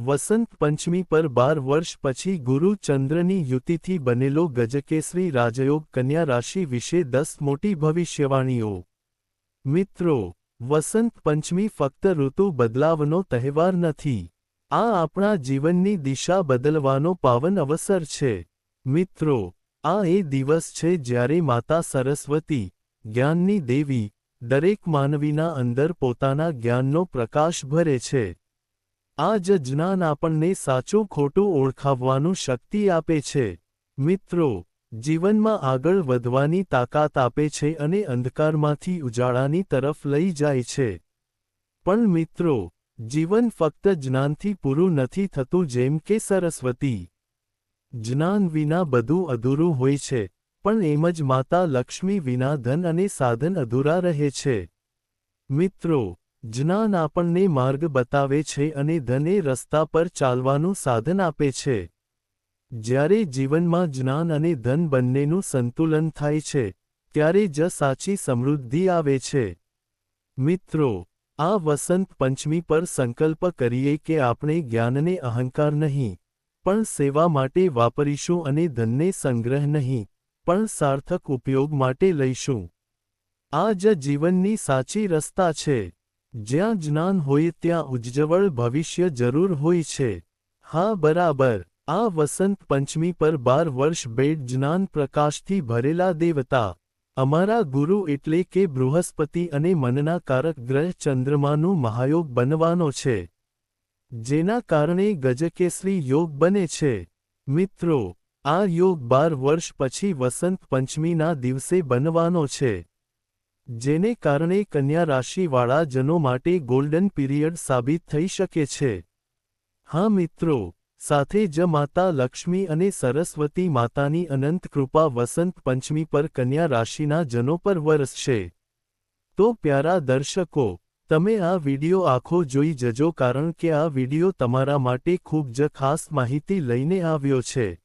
વસંત પંચમી પર બાર વર્ષ પછી ગુરુ ચંદ્રની યુતિથી બનેલો ગજકેસરી રાજયોગ કન્યા રાશિ વિશે દસ મોટી ભવિષ્યવાણીઓ. મિત્રો, વસંત પંચમી ફક્ત ઋતુ બદલાવનો તહેવાર નથી. આ આપણા જીવનની દિશા બદલવાનો પાવન અવસર છે. મિત્રો, આ એ દિવસ છે જ્યારે માતા સરસ્વતી, જ્ઞાનની દેવી, દરેક માનવીના અંદર પોતાના જ્ઞાનનો પ્રકાશ ભરે છે. આ જ જ્ઞાન આપણને સાચું ખોટું ઓળખાવવાનું શક્તિ આપે છે. મિત્રો, જીવનમાં આગળ વધવાની તાકાત આપે છે અને અંધકારમાંથી ઉજાળાની તરફ લઈ જાય છે. પણ મિત્રો, જીવન ફક્ત જ્ઞાનથી પૂરું નથી થતું જેમ કે સરસ્વતી. જ્ઞાન વિના બધું અધૂરું હોય છે, પણ એમ જ માતા લક્ષ્મી વિના ધન અને સાધન અધૂરા રહે છે. મિત્રો જ્ઞાન આપણને માર્ગ બતાવે છે અને ધને રસ્તા પર ચાલવાનું સાધન આપે છે. જ્યારે જીવનમાં જ્ઞાન અને ધન બંનેનું સંતુલન થાય છે, ત્યારે જ સાચી સમૃદ્ધિ આવે છે. મિત્રો, આ વસંત પંચમી પર સંકલ્પ કરીએ કે આપણે જ્ઞાનને અહંકાર નહીં, પણ સેવા માટે વાપરીશું અને ધનને સંગ્રહ નહીં, પણ સાર્થક ઉપયોગ માટે લઈશું. આ જ જીવનની સાચી રસ્તા છે. જ્યાં જ્ઞાન હોય ત્યાં ઉજ્જવળ ભવિષ્ય જરૂર હોય છે. હા, બરાબર. આ વસંત પંચમી પર બાર વર્ષ બેડ જ્ઞાન પ્રકાશથી ભરેલા દેવતા. અમારા ગુરુ એટલે કે બૃહસ્પતિ અને મનના કારક ગ્રહ ચંદ્રમાનું મહાયોગ બનવાનો છે. જેના કારણે ગજકેસરી યોગ બને છે. મિત્રો, આ યોગ બાર વર્ષ પછી વસંત પંચમીના દિવસે બનવાનો છે. જેને કારણે કન્યા રાશિવાળા જનો માટે ગોલ્ડન પીરિયડ સાબિત થઈ શકે છે. હા મિત્રો, સાથે જ માતા લક્ષ્મી અને સરસ્વતી માતાની અનંત કૃપા વસંત પંચમી પર કન્યા રાશિના જનો પર વરસશે. તો પ્યારા દર્શકો, તમે આ વિડિયો આખો જોઈ જજો કારણ કે આ વિડિયો તમારા માટે ખૂબ જ ખાસ માહિતી લઈને આવ્યો છે.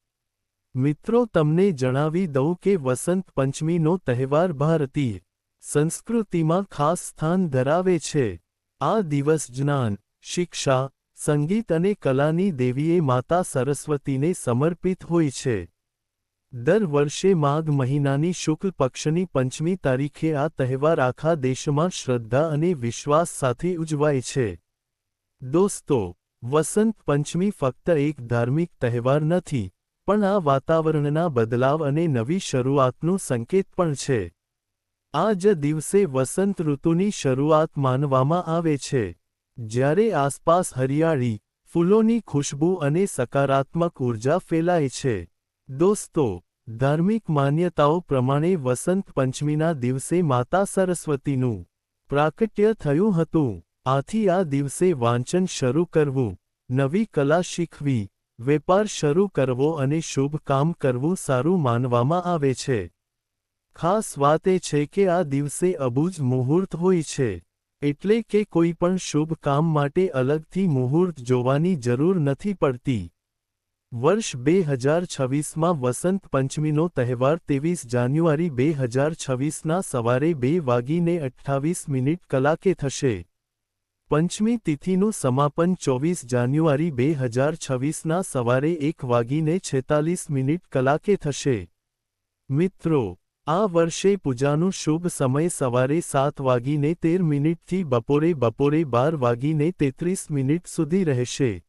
મિત્રો તમને જણાવી દઉં કે વસંત પંચમીનો તહેવાર ભારતીય સંસ્કૃતિમાં ખાસ સ્થાન ધરાવે છે. આ દિવસ જ્ઞાન, શિક્ષા, સંગીત અને કલાની દેવીએ માતા સરસ્વતીને સમર્પિત હોય છે. દર વર્ષે માઘ મહિનાની શુક્લ પક્ષની પંચમી તારીખે આ તહેવાર આખા દેશમાં શ્રદ્ધા અને વિશ્વાસ સાથે ઉજવાય છે. દોસ્તો, વસંત પંચમી ફક્ત એક ધાર્મિક તહેવાર નથી, પણ આ વાતાવરણના બદલાવ અને નવી શરૂઆતનું સંકેત પણ છે. આ જ દિવસે વસંત ઋતુની શરૂઆત માનવામાં આવે છે. જ્યારે આસપાસ હરિયાળી, ફૂલોની ખુશ્બુ અને સકારાત્મક ઊર્જા ફેલાય છે. દોસ્તો, ધાર્મિક માન્યતાઓ પ્રમાણે વસંત પંચમીના દિવસે માતા સરસ્વતીનું પ્રાકટ્ય થયું હતું. આથી આ દિવસે વાંચન શરૂ કરવું, નવી કલા શીખવી, વેપાર શરૂ કરવો અને શુભ કામ કરવું સારું માનવામાં આવે છે. ખાસ વાત એ છે કે આ દિવસે અબુજ મુહૂર્ત હોય છે, એટલે કે કોઈ પણ શુભ કામ માટે અલગથી મુહૂર્ત જોવાની જરૂર નથી પડતી. વર્ષ બે હજાર છવ્વીસમાં વસંત પંચમીનો તહેવાર ત્રેવીસ જાન્યુઆરી બે હજાર છવ્વીસના સવારે બે વાગીને અઠ્ઠાવીસ મિનિટ કલાકે થશે. પંચમી તિથિનું સમાપન ચોવીસ જાન્યુઆરી બે હજાર છવ્વીસના સવારે એક વાગીને છેતાલીસ મિનિટ કલાકે થશે. મિત્રો આ વર્ષે પૂજાનું શુભ સમય સવારે સાત વાગીને તેર મિનિટથી બપોરે બપોરે બાર વાગીને તેત્રીસ મિનિટ સુધી રહેશે.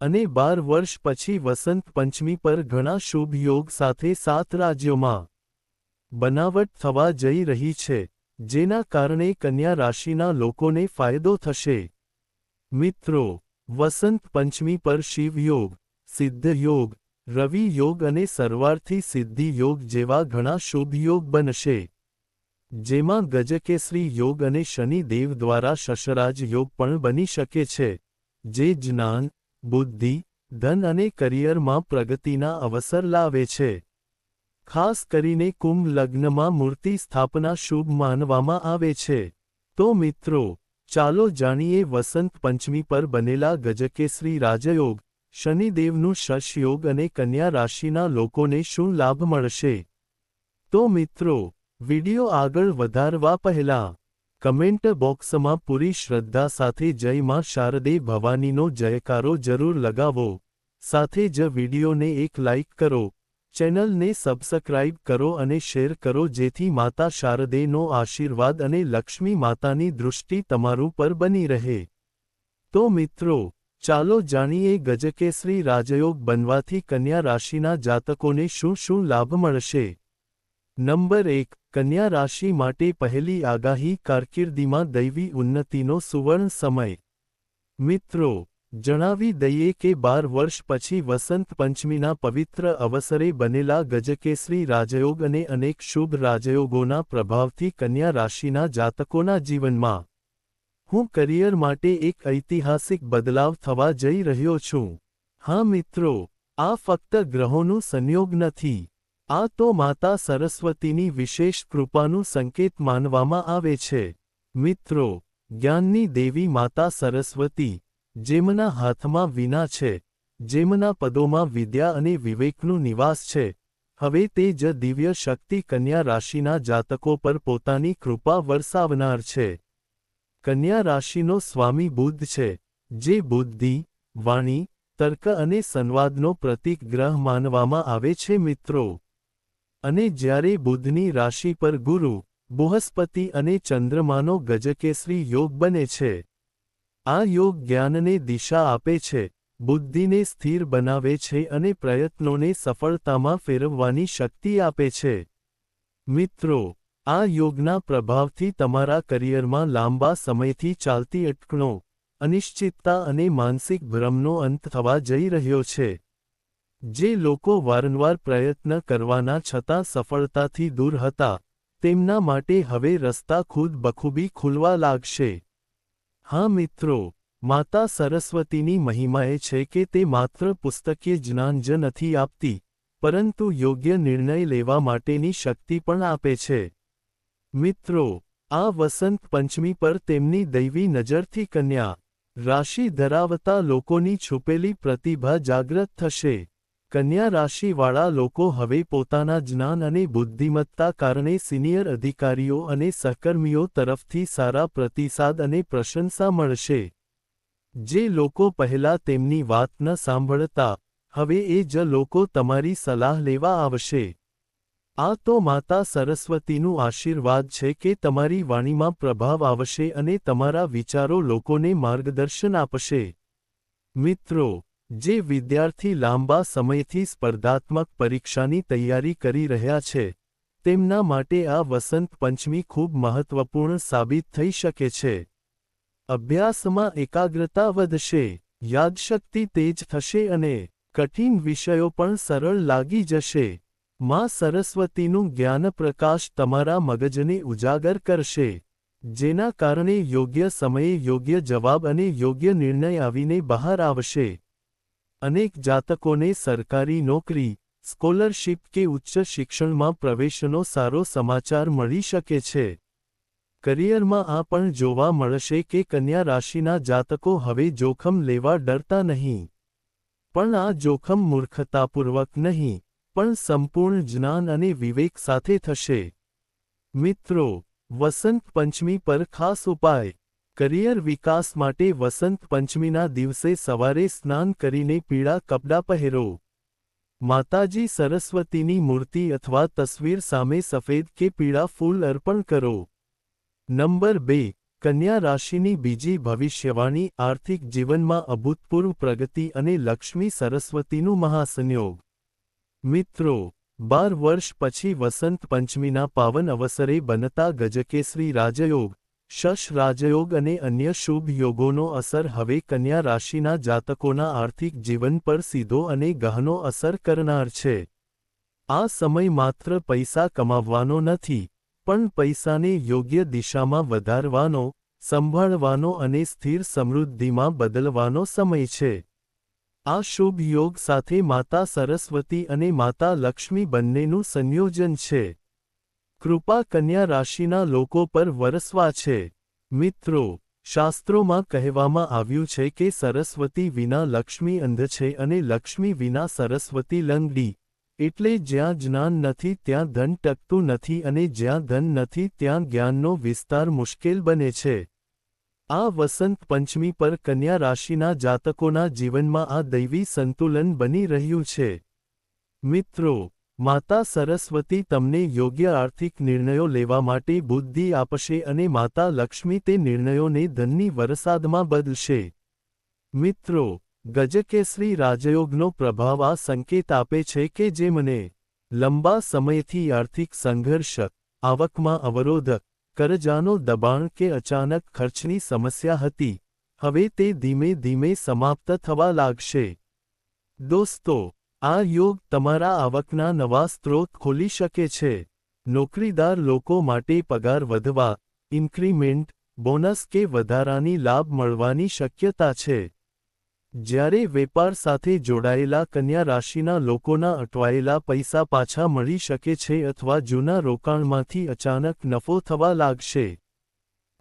અને બાર વર્ષ પછી વસંત પંચમી પર ઘણા શુભ યોગ સાથે સાત રાજ્યોમાં બનાવટ થવા જઈ રહી છે, જેના કારણે કન્યા રાશિના લોકોને ફાયદો થશે. મિત્રો, વસંત પંચમી પર શિવ યોગ સિદ્ધ યોગ રવિ યોગ અને સરવારથી સિદ્ધિ યોગ જેવા ઘણા શુભ યોગ બનશે. જેમાં ગજકેસરી યોગ અને શનિદેવ દ્વારા શશરાજ યોગ પણ બની શકે છે. જે જ્ઞાન, બુદ્ધિ, ધન અને કરિયરમાં પ્રગતિના અવસર લાવે છે. ખાસ કરીને કુંભ લગ્નમાં મૂર્તિ સ્થાપના શુભ માનવામાં આવે છે. તો મિત્રો, ચાલો જાણીએ વસંત પંચમી પર બનેલા ગજકેસરી રાજયોગ. શનિદેવનું શશયોગ અને કન્યા રાશિના લોકોને શું લાભ મળશે? તો મિત્રો, વિડિયો આગળ વધારવા પહેલાં, કમેન્ટ બોક્સમાં પૂરી શ્રદ્ધા સાથે જય માં શારદે ભવાનીનો જયકારો જરૂર લગાવો. સાથે જ વિડીયોને એક લાઇક કરો, ચેનલને સબસ્ક્રાઇબ કરો અને શેર કરો જેથી માતા શારદેનો આશીર્વાદ અને લક્ષ્મી માતાની દૃષ્ટિ તમારું પર બની રહે. તો મિત્રો ચાલો જાણીએ ગજકેસરી રાજયોગ બનવાથી કન્યા રાશિના જાતકોને શું શું લાભ મળશે. નંબર એક, કન્યા રાશિ માટે પહેલી આગાહી કારકિર્દીમાં દૈવી ઉન્નતિનો સુવર્ણ સમય. મિત્રો, જણાવી દઈએ કે બાર વર્ષ પછી વસંત પંચમીના પવિત્ર અવસરે બનેલા ગજકેસરી રાજયોગ અને અનેક શુભ રાજયોગોના પ્રભાવથી કન્યા રાશિના જાતકોના જીવનમાં હું કરિયર માટે એક ઐતિહાસિક બદલાવ થવા જઈ રહ્યો છું. હા મિત્રો, આ ફક્ત ગ્રહોનું સંયોગ નથી. આ તો માતા સરસ્વતીની વિશેષ કૃપાનું સંકેત માનવામાં આવે છે. મિત્રો, જ્ઞાનની દેવી માતા સરસ્વતી, જેમના હાથમાં વિના છે, જેમના પદોમાં વિદ્યા અને વિવેકનું નિવાસ છે, હવે તે જ દિવ્ય શક્તિ કન્યા રાશિના જાતકો પર પોતાની કૃપા વરસાવનાર છે. કન્યા રાશિનો સ્વામી બુદ્ધ છે, જે બુદ્ધિ, વાણી, તર્ક અને સંવાદનો પ્રતીક ગ્રહ માનવામાં આવે છે મિત્રો. અને જ્યારે બુદ્ધની રાશિ પર ગુરુ, બૃહસ્પતિ અને ચંદ્રમાનો ગજકેસરી યોગ બને છે, આ યોગ જ્ઞાનને દિશા આપે છે, બુદ્ધિને સ્થિર બનાવે છે અને પ્રયત્નોને સફળતામાં ફેરવવાની શક્તિ આપે છે. મિત્રો આ યોગના પ્રભાવથી તમારા કરિયરમાં લાંબા સમયથી ચાલતી અટકણો, અનિશ્ચિતતા અને માનસિક ભ્રમનો અંત થવા જઈ રહ્યો છે. જે લોકો વારંવાર પ્રયત્ન કરવાના છતાં સફળતાથી દૂર હતા, તેમના માટે હવે રસ્તા ખુદ બખૂબી ખુલવા લાગશે. હા મિત્રો, માતા સરસ્વતીની મહિમા એ છે કે તે માત્ર પુસ્તકીય જ્ઞાન જ નથી આપતી, પરંતુ યોગ્ય નિર્ણય લેવા માટેની શક્તિ પણ આપે છે. મિત્રો, આ વસંત પંચમી પર તેમની દૈવી નજરથી કન્યા, રાશિ ધરાવતા લોકોની છુપેલી પ્રતિભા જાગ્રત થશે. કન્યા રાશિવાળા લોકો હવે પોતાના જ્ઞાન અને બુદ્ધિમત્તા કારણે સિનિયર અધિકારીઓ અને સહકર્મીઓ તરફથી સારા પ્રતિસાદ અને પ્રશંસા મળશે. જે લોકો પહેલા તેમની વાત ન સાંભળતા, હવે એ જ લોકો તમારી સલાહ લેવા આવશે. આ તો માતા સરસ્વતીનું આશીર્વાદ છે કે તમારી વાણીમાં પ્રભાવ આવશે અને તમારા વિચારો લોકોને માર્ગદર્શન આપશે. મિત્રો, જે વિદ્યાર્થી લાંબા સમયથી સ્પર્ધાત્મક પરીક્ષાની તૈયારી કરી રહ્યા છે, તેમના માટે આ વસંત પંચમી ખૂબ મહત્વપૂર્ણ સાબિત થઈ શકે છે. અભ્યાસમાં એકાગ્રતા વધશે, યાદશક્તિ તેજ થશે અને કઠિન વિષયો પણ સરળ લાગી જશે. માં સરસ્વતીનું જ્ઞાનપ્રકાશ તમારા મગજને ઉજાગર કરશે, જેના કારણે યોગ્ય સમયે યોગ્ય જવાબ અને યોગ્ય નિર્ણય આવીને બહાર આવશે. અનેક જાતકોને સરકારી નોકરી, સ્કોલરશીપ કે ઉચ્ચ શિક્ષણમાં પ્રવેશનો સારો સમાચાર મળી શકે છે. કરિયરમાં આ પણ જોવા મળશે કે કન્યા રાશિના જાતકો હવે જોખમ લેવા ડરતા નહીં. પણ આ જોખમ મૂર્ખતાપૂર્વક નહીં. પણ સંપૂર્ણ જ્ઞાન અને વિવેક સાથે થશે. મિત્રો, વસંત પંચમી પર ખાસ ઉપાય. કરિયર વિકાસ માટે વસંત પંચમીના દિવસે સવારે સ્નાન કરીને પીળા કપડાં પહેરો. માતાજી સરસ્વતીની મૂર્તિ અથવા તસવીર સામે સફેદ કે પીળા ફૂલ અર્પણ કરો. નંબર બે, કન્યા રાશિની બીજી ભવિષ્યવાણી, આર્થિક જીવનમાં અભૂતપૂર્વ પ્રગતિ અને લક્ષ્મી સરસ્વતીનું મહાસંયોગ. મિત્રો, બાર વર્ષ પછી વસંત પંચમીના પાવન અવસરે બનતા ગજકેસરી રાજયોગ, શશ રાજયોગ અને અન્ય શુભ યોગોનો અસર હવે કન્યા રાશિના જાતકોના આર્થિક જીવન પર સીધો અને ગહનો અસર કરનાર છે. આ સમય માત્ર પૈસા કમાવવાનો નથી, પણ પૈસાને યોગ્ય દિશામાં વધારવાનો, સંભાળવાનો અને સ્થિર સમૃદ્ધિમાં બદલવાનો સમય છે. આ શુભ યોગ સાથે માતા સરસ્વતી અને માતા લક્ષ્મી બંનેનું સંયોજન છે. કૃપા કન્યા રાશિના લોકો પર વરસવા છે. મિત્રો, શાસ્ત્રોમાં કહેવામાં આવ્યું છે કે સરસ્વતી વિના લક્ષ્મી અંધ છે અને લક્ષ્મી વિના સરસ્વતી લંગડી. એટલે જ્યાં જ્ઞાન નથી ત્યાં ધન ટકતું નથી અને જ્યાં ધન નથી ત્યાં જ્ઞાનનો વિસ્તાર મુશ્કેલ બને છે. આ વસંત પંચમી પર કન્યા રાશિના જાતકોના જીવનમાં આ દૈવી સંતુલન બની રહ્યું છે. મિત્રો, માતા સરસ્વતી તમને યોગ્ય આર્થિક નિર્ણયો લેવા માટે બુદ્ધિ આપશે અને માતા લક્ષ્મી તે નિર્ણયોને ધનની વરસાદમાં બદલશે. મિત્રો, ગજકેસરી રાજયોગનો પ્રભાવ આ સંકેત આપે છે કે જે મને લંબા સમયથી આર્થિક સંઘર્ષ, આવકમાં અવરોધ કરજાનો દબાણ કે અચાનક ખર્ચની સમસ્યા હતી. હવે તે ધીમે ધીમે સમાપ્ત થવા લાગશે. દોસ્તો, આ યોગ તમારા આવકના નવા સ્ત્રોત ખોલી શકે છે. નોકરીદાર લોકો માટે પગાર વધવા, ઇન્ક્રીમેન્ટ, બોનસ કે વધારાની લાભ મળવાની શક્યતા છે. જ્યારે વેપાર સાથે જોડાયેલા કન્યા રાશિના લોકોના અટવાયેલા પૈસા પાછા મળી શકે છે અથવા જૂના રોકાણમાંથી અચાનક નફો થવા લાગશે.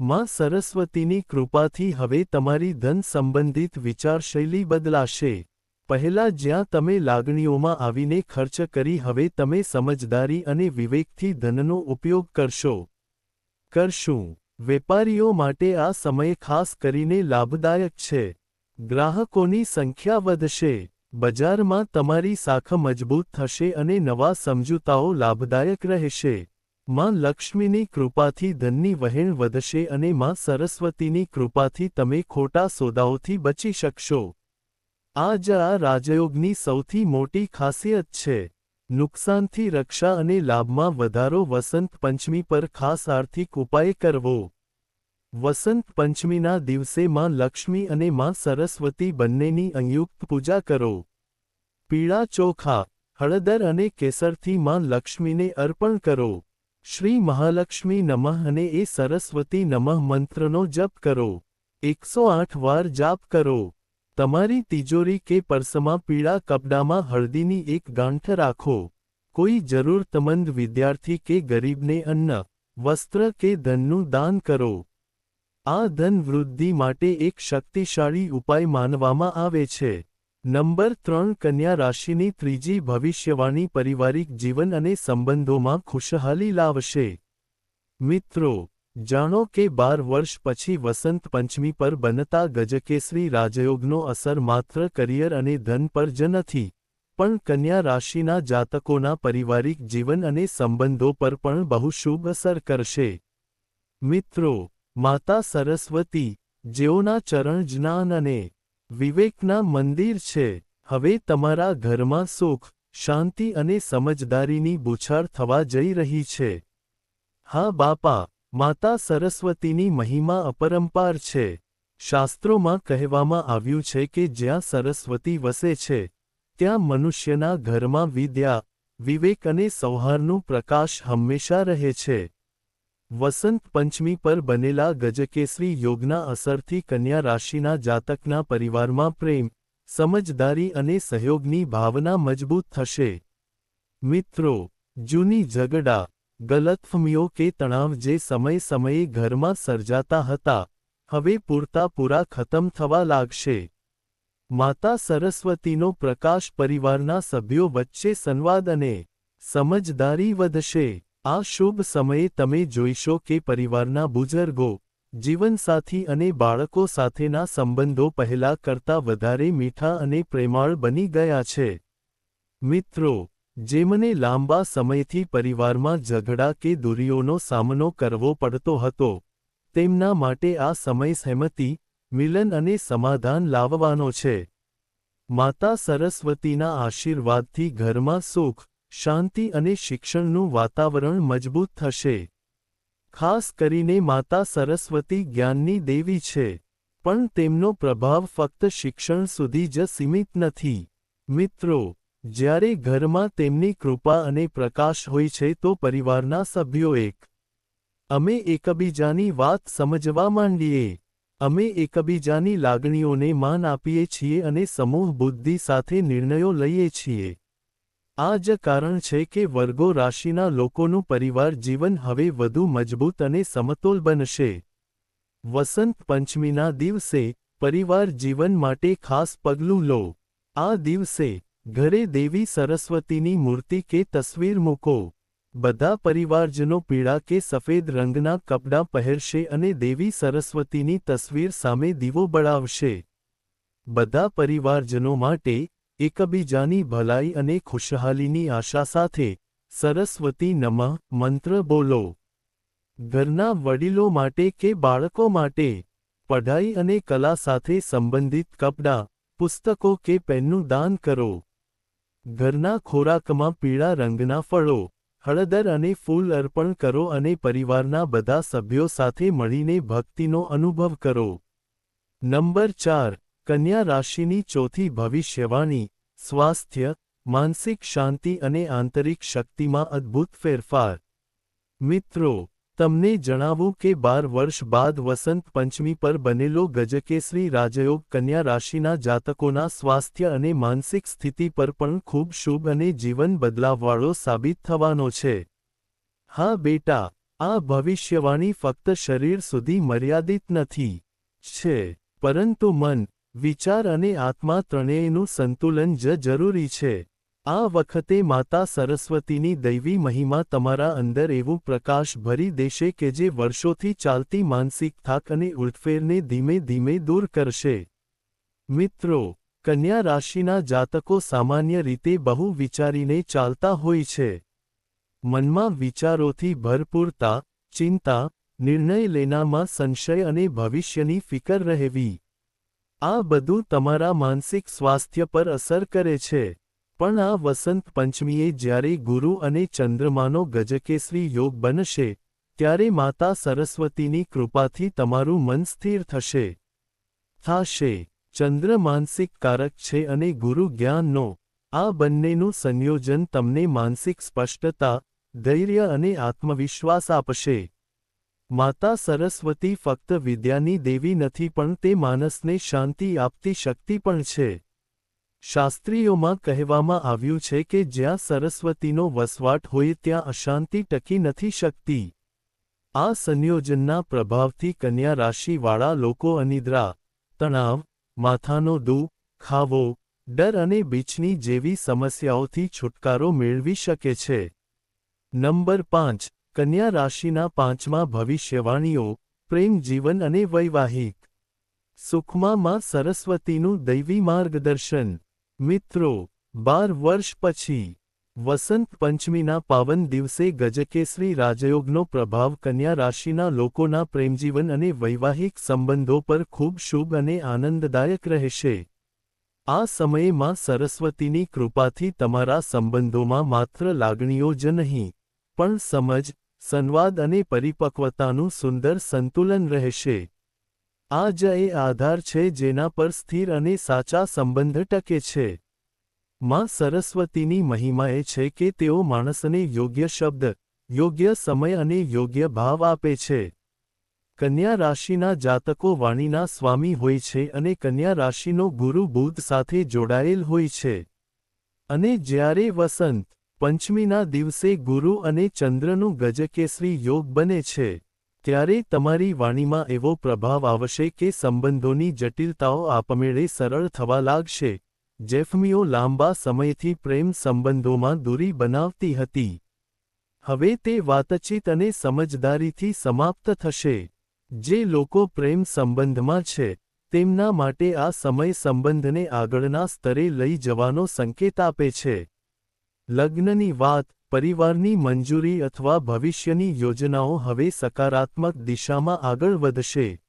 માં સરસ્વતીની કૃપાથી હવે તમારી ધન સંબંધિત વિચારશૈલી બદલાશે. પહેલા જ્યાં તમે લાગણીઓમાં આવીને ખર્ચ કરી હવે તમે સમજદારી અને વિવેકથી ધનનો ઉપયોગ કરશો. કરશું. વેપારીઓ માટે આ સમય ખાસ કરીને લાભદાયક છે. ગ્રાહકોની સંખ્યા વધશે, બજારમાં તમારી શાખ મજબૂત થશે અને નવા સમજૂતાઓ લાભદાયક રહેશે. માં લક્ષ્મીની કૃપાથી ધનની વહેણ વધશે અને માં સરસ્વતીની કૃપાથી તમે ખોટા સોદાઓથી બચી શકશો. આ જ આ રાજયોગની સૌથી મોટી ખાસિયત છે. નુકસાનથી રક્ષા અને લાભમાં વધારો વસંત પંચમી પર ખાસ આર્થિક ઉપાય કરવો. વસંત પંચમીના દિવસે માં લક્ષ્મી અને માં સરસ્વતી બંનેની અંયુક્ત પૂજા કરો. પીળા ચોખા, હળદર અને કેસરથી માં લક્ષ્મીને અર્પણ કરો. શ્રી મહાલક્ષ્મી નમઃ અને એ સરસ્વતી નમઃ મંત્રનો જપ કરો. એકસો આઠ વાર જાપ કરો. તમારી તિજોરી કે પર્સમાં પીળા કપડામાં હળદીની એક ગાંઠ રાખો. કોઈ જરૂરતમંદ વિદ્યાર્થી કે ગરીબને અન્ન, વસ્ત્ર કે ધનનું દાન કરો. આ ધન વૃદ્ધિ માટે એક શક્તિશાળી ઉપાય માનવામાં આવે છે. નંબર ત્રણ, કન્યા રાશિની ત્રીજી ભવિષ્યવાણી પારિવારિક જીવન અને સંબંધોમાં ખુશહાલી લાવશે. મિત્રો, જાણો કે બાર વર્ષ પછી વસંત પંચમી પર બનતા ગજકેસરી રાજયોગનો અસર માત્ર કરિયર અને ધન પર જ નથી, પણ કન્યા રાશિના જાતકોના પારિવારિક જીવન અને સંબંધો પર પણ બહુ શુભ અસર કરશે. મિત્રો માતા સરસ્વતી, જેઓના ચરણ જ્ઞાન અને વિવેકના મંદિર છે, હવે તમારા ઘરમાં સુખ, શાંતિ અને સમજદારીની બુછાર થવા જઈ રહી છે. હા બાપા, માતા સરસ્વતીની મહિમા અપરંપાર છે. શાસ્ત્રોમાં કહેવામાં આવ્યું છે કે જ્યાં સરસ્વતી વસે છે, ત્યાં મનુષ્યના ઘરમાં વિદ્યા, વિવેક અને સૌહારનું પ્રકાશ હંમેશા રહે છે. વસંત પંચમી પર બનેલા ગજકેસરી યોગના અસરથી કન્યા રાશિના જાતકના પરિવારમાં પ્રેમ, સમજદારી અને સહયોગની ભાવના મજબૂત થશે. મિત્રો, જૂની ઝઘડા, ગલતફમીઓ કે તણાવ જે સમય સમયે ઘરમાં સર્જાતા હતા, હવે પૂરતા પૂરા ખતમ થવા લાગશે. માતા સરસ્વતીનો પ્રકાશ પરિવારના સભ્યો વચ્ચે સંવાદ અને સમજદારી વધશે. આ શુભ સમયે તમે જોઈશો કે પરિવારના બુઝુર્ગો જીવનસાથી અને બાળકો સાથેના સંબંધો પહેલા કરતા વધારે મીઠા અને પ્રેમાળ બની ગયા છે. મિત્રો, જેમને લાંબા સમયથી પરિવારમાં ઝઘડા કે દુરીઓનો સામનો કરવો પડતો હતો, તેમના માટે આ સમય સહેમતી, મિલન અને સમાધાન લાવવાનો છે. માતા સરસ્વતીના આશીર્વાદથી ઘરમાં સુખ શાંતિ અને શિક્ષણનું વાતાવરણ મજબૂત થશે. ખાસ કરીને માતા સરસ્વતી જ્ઞાનની દેવી છે, પણ તેમનો પ્રભાવ ફક્ત શિક્ષણ સુધી જ સીમિત નથી. મિત્રો, જ્યારે ઘરમાં તેમની કૃપા અને પ્રકાશ હોય છે તો પરિવારના સભ્યો એક. અમે એકબીજાની વાત સમજવા માંડીએ. અમે એકબીજાની લાગણીઓને માન આપીએ છીએ અને સમૂહ બુદ્ધિ સાથે નિર્ણયો લઈએ છીએ. આ જ કારણ છે કે વર્ગો રાશિના લોકોનું પરિવાર જીવન હવે વધુ મજબૂત અને સમતોલ બનશે. વસંત પંચમીના દિવસે પરિવાર જીવન માટે ખાસ પગલું લો. આ દિવસે ઘરે દેવી સરસ્વતીની મૂર્તિ કે તસવીર મૂકો. બધા પરિવારજનો પીળા કે સફેદ રંગના કપડાં પહેરશે અને દેવી સરસ્વતીની તસવીર સામે દીવો બળાવશે. બધા પરિવારજનો માટે એકબીજાની ભલાઈ અને ખુશહાલીની આશા સાથે સરસ્વતી નમઃ મંત્ર બોલો. ઘરના વડીલો માટે કે બાળકો માટે પઢાઈ અને કલા સાથે સંબંધિત કપડાં, પુસ્તકો કે પેનનું દાન કરો. ઘરના ખોરાકમાં પીળા રંગના ફળો, હળદર અને ફૂલ અર્પણ કરો અને પરિવારના બધા સભ્યો સાથે મળીને ભક્તિનો અનુભવ કરો. નંબર ચાર કન્યા રાશિની ચોથી ભવિષ્યવાણી, સ્વાસ્થ્ય, માનસિક શાંતિ અને આંતરિક શક્તિમાં અદ્ભુત ફેરફાર. મિત્રો, તમને જણાવું કે બાર વર્ષ બાદ વસંત પંચમી પર બનેલો ગજકેસરી રાજયોગ કન્યા રાશિના જાતકોના સ્વાસ્થ્ય અને માનસિક સ્થિતિ પર પણ ખૂબ શુભ અને જીવન બદલાવવાળો સાબિત થવાનો છે. હા બેટા, આ ભવિષ્યવાણી ફક્ત શરીર સુધી મર્યાદિત નથી. છે, પરંતુ મન વિચાર અને આત્મા ત્રણેયનું સંતુલન જ જરૂરી છે. આ વખતે માતા સરસ્વતીની દૈવી મહિમા તમારા અંદર એવું પ્રકાશ ભરી દેશે કે જે વર્ષોથી ચાલતી માનસિક થાક અને ઉલટફેરને ધીમે ધીમે દૂર કરશે. મિત્રો, કન્યા રાશિના જાતકો સામાન્ય રીતે બહુ વિચારીને ચાલતા હોય છે. મનમાં વિચારોથી ભરપૂરતા ચિંતા, નિર્ણય લેનામાં સંશય અને ભવિષ્યની ફિકર રહેવી. આ બધું તમારા માનસિક સ્વાસ્થ્ય પર અસર કરે છે. પણ આ વસંત પંચમીએ જ્યારે ગુરુ અને ચંદ્રમાનો ગજકેસરી યોગ બનશે, ત્યારે માતા સરસ્વતીની કૃપાથી તમારું મન સ્થિર થશે. થાશે. ચંદ્ર માનસિક કારક છે અને ગુરુ જ્ઞાનનો. આ બંનેનું સંયોજન તમને માનસિક સ્પષ્ટતા, ધૈર્ય અને આત્મવિશ્વાસ આપશે. માતા સરસ્વતી ફક્ત વિદ્યાની દેવી નથી પણ તે માનસને શાંતિ આપતી શક્તિ પણ છે. શાસ્ત્રીઓમાં કહેવામાં આવ્યું છે કે જ્યાં સરસ્વતીનો વસવાટ હોય ત્યાં અશાંતિ ટકી નથી શકતી. આ સંયોજનના પ્રભાવથી કન્યા રાશિવાળા લોકો અનિદ્રા, તણાવ, માથાનો દુ, ખાવો, ડર અને બીચની જેવી સમસ્યાઓથી છુટકારો મેળવી શકે છે. નંબર પાંચ. કન્યા રાશિના પાંચમા ભવિષ્યવાણીઓ, પ્રેમ, જીવન અને વૈવાહિક. સુખમાં માં સરસ્વતીનું દૈવી માર્ગદર્શન. મિત્રો, બાર વર્ષ પછી, વસંત પંચમીના પાવન દિવસે ગજકેસરી રાજયોગનો પ્રભાવ કન્યા રાશિના લોકોના પ્રેમજીવન અને વૈવાહિક સંબંધો પર ખૂબ શુભ અને આનંદદાયક રહેશે. આ સમયમાં સરસ્વતીની કૃપાથી તમારા સંબંધોમાં માત્ર લાગણીઓ જ નહીં, પણ સમજ સંવાદ અને પરિપક્વતાનું સુંદર સંતુલન રહેશે. આ જ એ આધાર છે જેના પર સ્થિર અને સાચા સંબંધ ટકે છે. માં સરસ્વતીની મહિમા એ છે કે તેઓ માણસને યોગ્ય શબ્દ, યોગ્ય સમય અને યોગ્ય ભાવ આપે છે. કન્યા રાશિના જાતકો વાણીના સ્વામી હોય છે અને કન્યા રાશિનો ગુરુ બુધ સાથે જોડાયેલ હોય છે. અને જ્યારે વસંત પંચમીના દિવસે ગુરુ અને ચંદ્રનું ગજકેસરી યોગ બને છે. ત્યારે તમારી વાણીમાં એવો પ્રભાવ આવશે કે સંબંધોની જટિલતાઓ આપમેળે સરળ થવા લાગશે. જેફમીઓ લાંબા સમયથી પ્રેમ સંબંધોમાં દૂરી બનાવતી હતી. હવે તે વાતચીત અને સમજદારીથી સમાપ્ત થશે. જે લોકો પ્રેમ સંબંધમાં છે, તેમના માટે આ સમય સંબંધને આગળના સ્તરે લઈ જવાનો સંકેત આપે છે. લગ્નની વાત, પરિવારની મંજૂરી અથવા ભવિષ્યની યોજનાઓ હવે સકારાત્મક દિશામાં આગળ વધશે.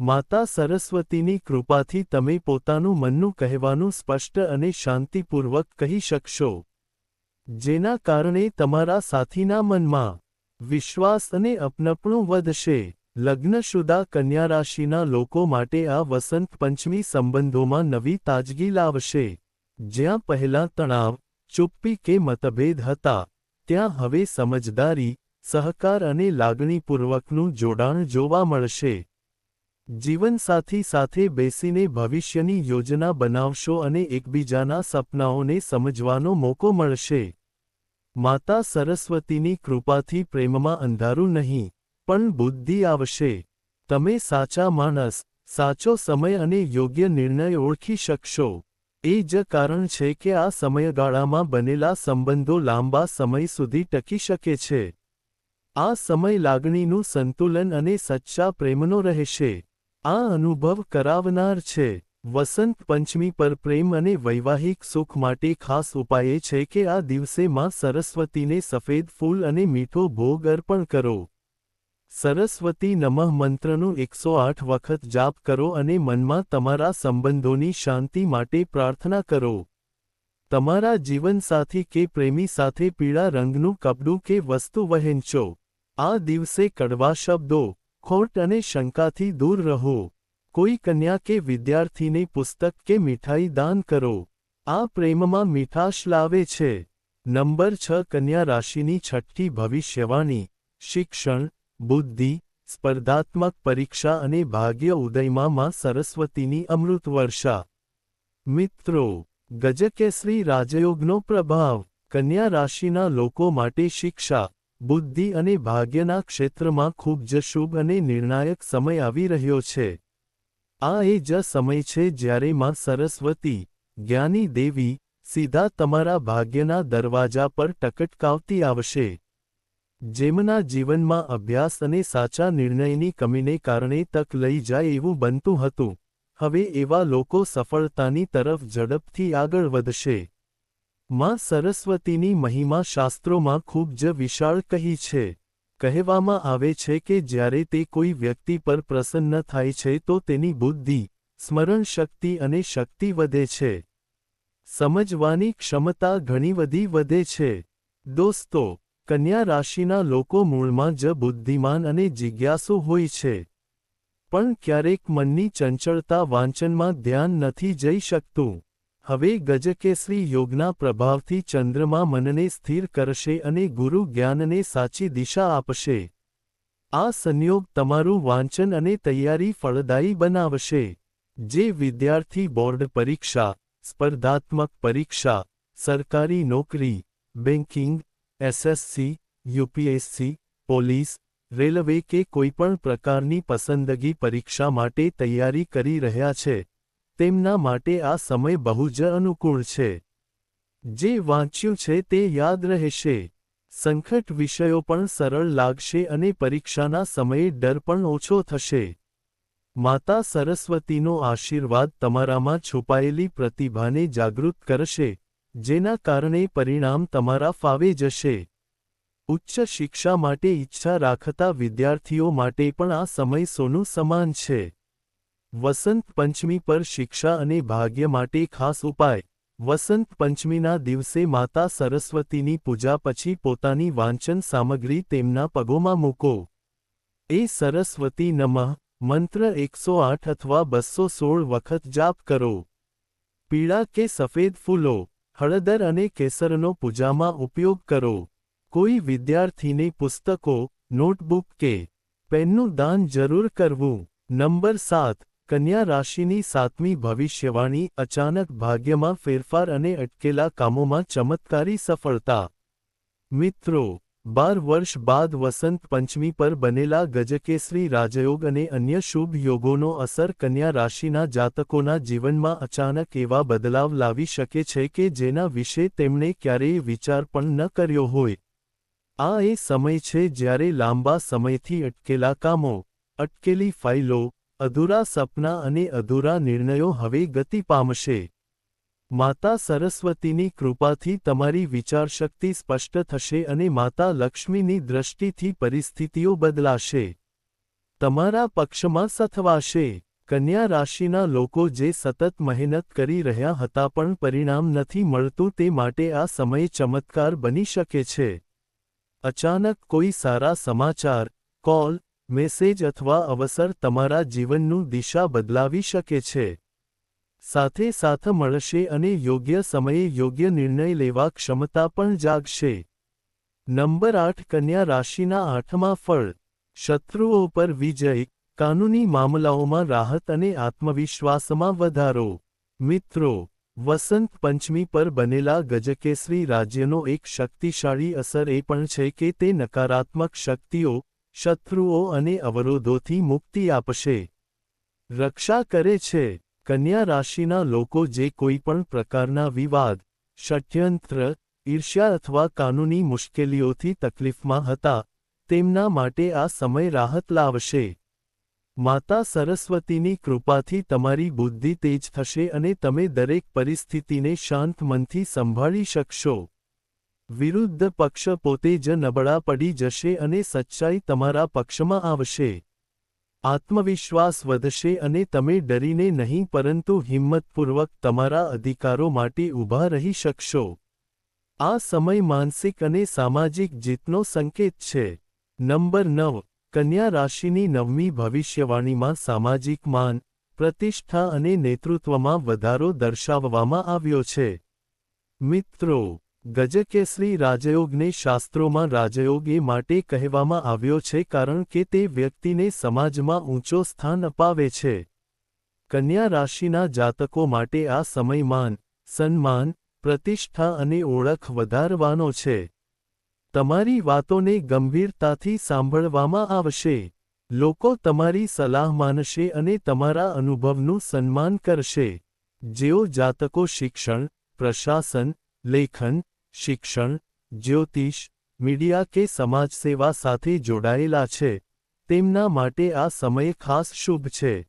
માતા સરસ્વતીની કૃપાથી તમે પોતાનું મનનું કહેવાનું સ્પષ્ટ અને શાંતિપૂર્વક કહી શકશો. જેના કારણે તમારા સાથીના મનમાં વિશ્વાસ અને અપનપણું વધશે. લગ્નશુદા કન્યા રાશિના લોકો માટે આ વસંત પંચમી સંબંધોમાં નવી તાજગી લાવશે. જ્યાં પહેલાં તણાવ ચુપ્પી કે મતભેદ હતા, ત્યાં હવે સમજદારી, સહકાર અને લાગણીપૂર્વકનું જોડાણ જોવા મળશે. જીવનસાથી સાથે બેસીને ભવિષ્યની યોજના બનાવશો અને એકબીજાના સપનાઓને સમજવાનો મોકો મળશે. માતા સરસ્વતીની કૃપાથી પ્રેમમાં અંધારું નહીં, પણ બુદ્ધિ આવશે. તમે સાચા માણસ, સાચો સમય અને યોગ્ય નિર્ણય ઓળખી શકશો. એ જ કારણ છે કે આ સમયગાળામાં બનેલા સંબંધો લાંબા સમય સુધી ટકી શકે છે. આ સમય લાગણીનું સંતુલન અને સચ્ચા પ્રેમનો રહેશે. આ અનુભવ કરાવનાર છે. વસંત પંચમી પર પ્રેમ અને વૈવાહિક સુખ માટે ખાસ ઉપાય છે કે આ દિવસે માં સરસ્વતીને સફેદ ફૂલ અને મીઠો ભોગ અર્પણ કરો. સરસ્વતી નમઃ મંત્રનું એકસો આઠ વખત જાપ કરો અને મનમાં તમારા સંબંધોની શાંતિ માટે પ્રાર્થના કરો. તમારા જીવનસાથી કે પ્રેમી સાથે પીળા રંગનું કપડું કે વસ્તુ વહેંચો. આ દિવસે કડવા શબ્દો, ખોટ અને શંકાથી દૂર રહો. કોઈ કન્યા કે વિદ્યાર્થીને પુસ્તક કે મીઠાઈ દાન કરો. આ પ્રેમમાં મીઠાશ લાવે છે. નંબર છ કન્યા રાશિની છઠ્ઠી ભવિષ્યવાણી, શિક્ષણ બુદ્ધિ, સ્પર્ધાત્મક પરીક્ષા અને ભાગ્ય ઉદયમાં સરસ્વતીની અમૃત વર્ષા. મિત્રો ગજકેસરી રાજયોગનો પ્રભાવ, કન્યા રાશિના લોકો માટે શિક્ષા, બુદ્ધિ અને ભાગ્યના ક્ષેત્રમાં ખૂબ જ શુભ અને નિર્ણાયક સમય આવી રહ્યો છે. આ એ જ સમય છે જ્યારે માં સરસ્વતી, જ્ઞાની દેવી, સીધા તમારા ભાગ્યના દરવાજા પર ટકટકાવતી આવશે. જેમના જીવનમાં અભ્યાસ અને સાચા નિર્ણયની કમીને કારણે તક લઈ જાય એવું બનતું હતું. હવે એવા લોકો સફળતાની તરફ ઝડપથી આગળ વધશે. માં સરસ્વતીની મહિમા શાસ્ત્રોમાં ખૂબ જ વિશાળ કહી છે. કહેવામાં આવે છે કે જ્યારે તે કોઈ વ્યક્તિ પર પ્રસન્ન થાય છે તો તેની બુદ્ધિ, સ્મરણ શક્તિ અને શક્તિ વધે છે. સમજવાની ક્ષમતા ઘણી બધી વધે છે. દોસ્તો કન્યા રાશિના લોકો મૂળમાં જ બુદ્ધિમાન અને જિજ્ઞાસુ હોય છે. પણ ક્યારેક મનની ચંચળતા વાંચનમાં ધ્યાન નથી જઈ શકતું. હવે ગજકેસરી યોગના પ્રભાવથી ચંદ્રમા મનને સ્થિર કરશે અને ગુરુ જ્ઞાનને સાચી દિશા આપશે. આ સંયોગ તમારું વાંચન અને તૈયારી ફળદાયી બનાવશે. જે વિદ્યાર્થી બોર્ડ પરીક્ષા, સ્પર્ધાત્મક પરીક્ષા, સરકારી નોકરી banking SSC, UPSC, police, railway કે કોઈપણ પ્રકારની પસંદગી પરીક્ષા માટે તૈયારી કરી રહ્યા છે. તેમના માટે આ સમય બહુ જ અનુકૂળ છે. જે વાંચ્યું છે તે યાદ રહેશે. સંકટ વિષયો પણ સરળ લાગશે અને પરીક્ષાના સમયે ડર પણ ઓછો થશે. માતા સરસ્વતીનો આશીર્વાદ તમારામાં છુપાયેલી પ્રતિભાને જાગૃત કરશે. જેના કારણે પરિણામ તમારા ફાવે જશે. ઉચ્ચ શિક્ષા માટે ઈચ્છા રાખતા વિદ્યાર્થીઓ માટે પણ આ સમય સોનું સમાન છે. વસંત પંચમી પર શિક્ષા અને ભાગ્ય માટે ખાસ ઉપાય. વસંત પંચમીના દિવસે માતા સરસ્વતીની પૂજા પછી પોતાની વાંચન સામગ્રી તેમના પગોમાં મૂકો. એ સરસ્વતી નમઃ, મંત્ર એકસો આઠ અથવા બસો સોળ વખત જાપ કરો. પીળા કે સફેદ ફૂલો. હળદર અને કેસરનો પૂજામાં ઉપયોગ કરો. કોઈ વિદ્યાર્થીને પુસ્તકો, નોટબુક કે પેનનું દાન જરૂર કરવું. નંબર સાત, કન્યા રાશિની સાતમી ભવિષ્યવાણી અચાનક ભાગ્યમાં ફેરફાર અને અટકેલા કામોમાં ચમત્કારી સફળતા. મિત્રો બાર વર્ષ બાદ વસંત પંચમી પર બનેલા ગજકેસરી રાજયોગ અને અન્ય શુભ યોગોનો અસર કન્યા રાશિના જાતકોના જીવનમાં અચાનક એવા બદલાવ લાવી શકે છે કે જેના વિશે તેમણે ક્યારેય વિચાર પણ ન કર્યો હોય. આ એ સમય છે જ્યારે લાંબા સમયથી અટકેલા કામો, અટકેલી ફાઇલો, અધૂરા સપના અને અધૂરા નિર્ણયો હવે ગતિ પામશે. માતા સરસ્વતીની કૃપાથી તમારી વિચારશક્તિ સ્પષ્ટ થશે અને માતા લક્ષ્મીની દ્રષ્ટિથી પરિસ્થિતિઓ બદલાશે. તમારા પક્ષમાં સથવાશે. કન્યા રાશિના લોકો જે સતત મહેનત કરી રહ્યા હતા પણ પરિણામ નથી મળતું તે માટે આ સમય ચમત્કાર બની શકે છે. અચાનક કોઈ સારા સમાચાર, કોલ, મેસેજ અથવા અવસર તમારા જીવનનું દિશા બદલાવી શકે છે. સાથે સાથ મળશે અને યોગ્ય સમયે યોગ્ય નિર્ણય લેવા ક્ષમતા પણ જાગશે. નંબર આઠ, કન્યા રાશિના આઠમા ફળ. શત્રુઓ પર વિજય, કાનૂની મામલાઓમાં રાહત અને આત્મવિશ્વાસમાં વધારો. મિત્રો, વસંત પંચમી પર બનેલા ગજકેસરી રાજ્યનો એક શક્તિશાળી અસર એ પણ છે કે તે નકારાત્મક શક્તિઓ, શત્રુઓ અને અવરોધોથી મુક્તિ આપશે. રક્ષા કરે છે. કન્યા રાશિના લોકો જે કોઈપણ પ્રકારના વિવાદ, ષડયંત્ર, ઈર્ષ્યા અથવા કાનૂની મુશ્કેલીઓથી તકલીફમાં હતા, તેમના માટે આ સમય રાહત લાવશે. માતા સરસ્વતીની કૃપાથી તમારી બુદ્ધિ તેજ થશે અને તમે દરેક પરિસ્થિતિને શાંત મનથી સંભાળી શકશો. વિરુદ્ધ પક્ષ પોતે જ નબળા પડી જશે અને સચ્ચાઈ તમારા પક્ષમાં આવશે. આત્મવિશ્વાસ વધશે અને તમે ડરીને નહીં, પરંતુ હિંમતપૂર્વક તમારા અધિકારો માટે ઊભા રહી શકશો. આ સમય માનસિક અને સામાજિક જીતનો સંકેત છે. નંબર નવ. કન્યા રાશિની નવમી ભવિષ્યવાણીમાં સામાજિક માન, પ્રતિષ્ઠા અને નેતૃત્વમાં વધારો દર્શાવવામાં આવ્યો છે. મિત્રો ગજકેસરી રાજયોગને શાસ્ત્રોમાં રાજયોગ એ માટે કહેવામાં આવ્યો છે કારણ કે તે વ્યક્તિને સમાજમાં ઊંચો સ્થાન અપાવે છે. કન્યા રાશિના જાતકો માટે આ સમય માન, સન્માન, પ્રતિષ્ઠા અને ઓળખ વધારવાનો છે. તમારી વાતોને ગંભીરતાથી સાંભળવામાં આવશે. લોકો તમારી સલાહ માનશે અને તમારા અનુભવનું સન્માન કરશે. જેઓ જાતકો શિક્ષણ, પ્રશાસન, લેખન શિક્ષણ, જ્યોતિષ, મીડિયા કે સમાજ સેવા સાથે જોડાયેલા છે. તેમના માટે આ સમય ખાસ શુભ છે.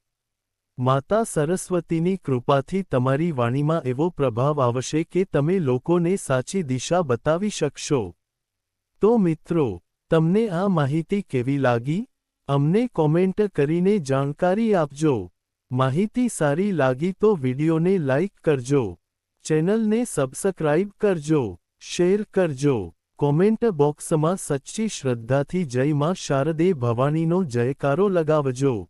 માતા સરસ્વતીની કૃપાથી તમારી વાણીમાં એવો પ્રભાવ આવશે કે તમે લોકોને સાચી દિશા બતાવી શકશો. તો મિત્રો, તમને આ માહિતી કેવી લાગી? અમને કોમેન્ટ કરીને જાણકારી આપજો. માહિતી સારી લાગી તો વિડિયોને લાઇક કરજો. ચેનલને સબસ્ક્રાઇબ કરજો. શેર કરજો. કોમેન્ટ બોક્સમાં સચ્ચી શ્રદ્ધાથી જય માં શારદે ભવાનીનો જયકારો લગાવજો.